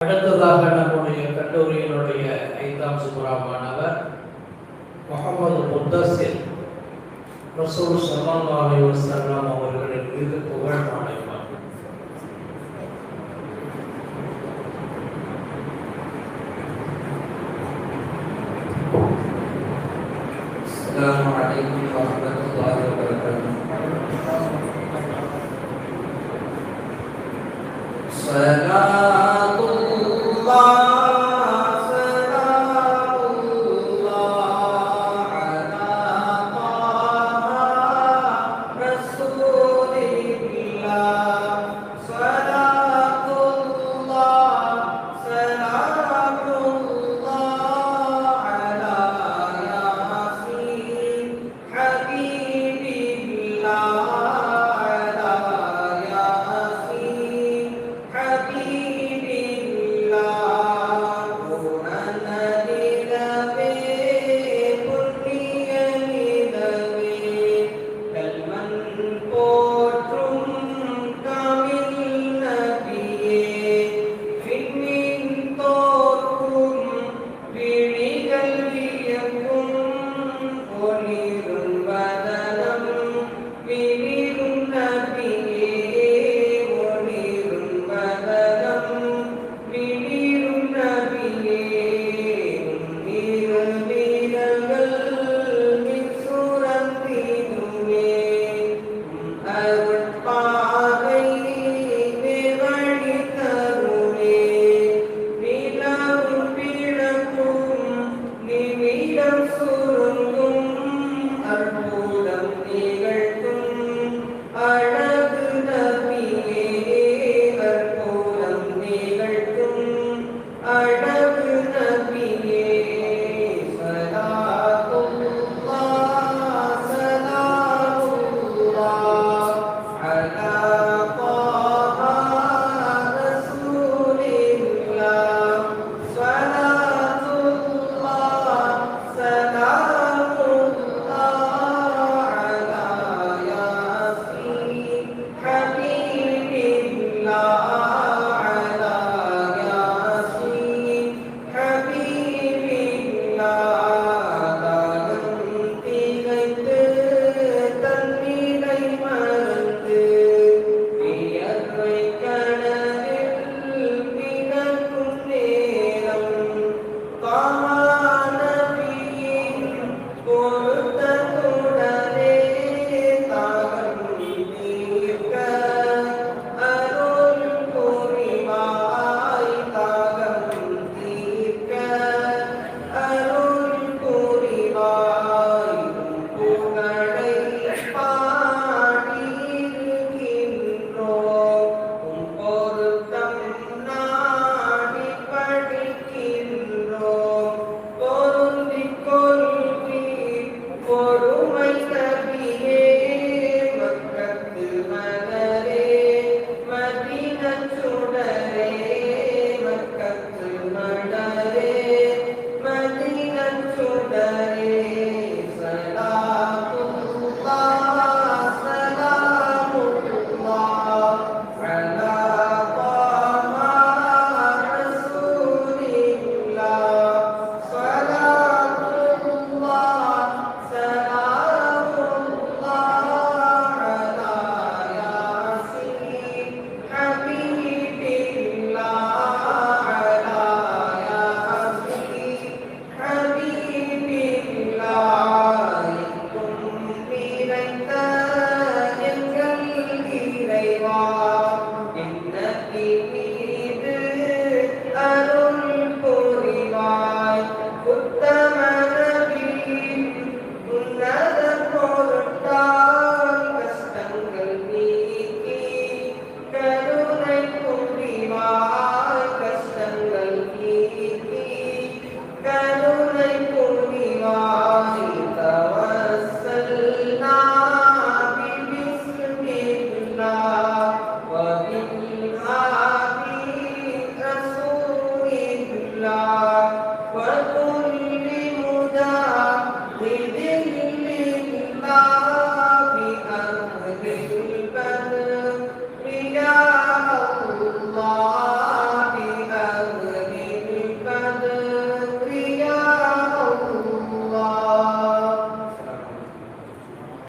அடுத்ததாக நம்முடைய கல்லூரியினுடைய ஐந்தாம் சுப்ரா மாணவர் முகமது முத்தசில் ரசூல் சல்லாஹ் வசல்லாம் அவர்களின் மீது புகழ் மாணவர் السلام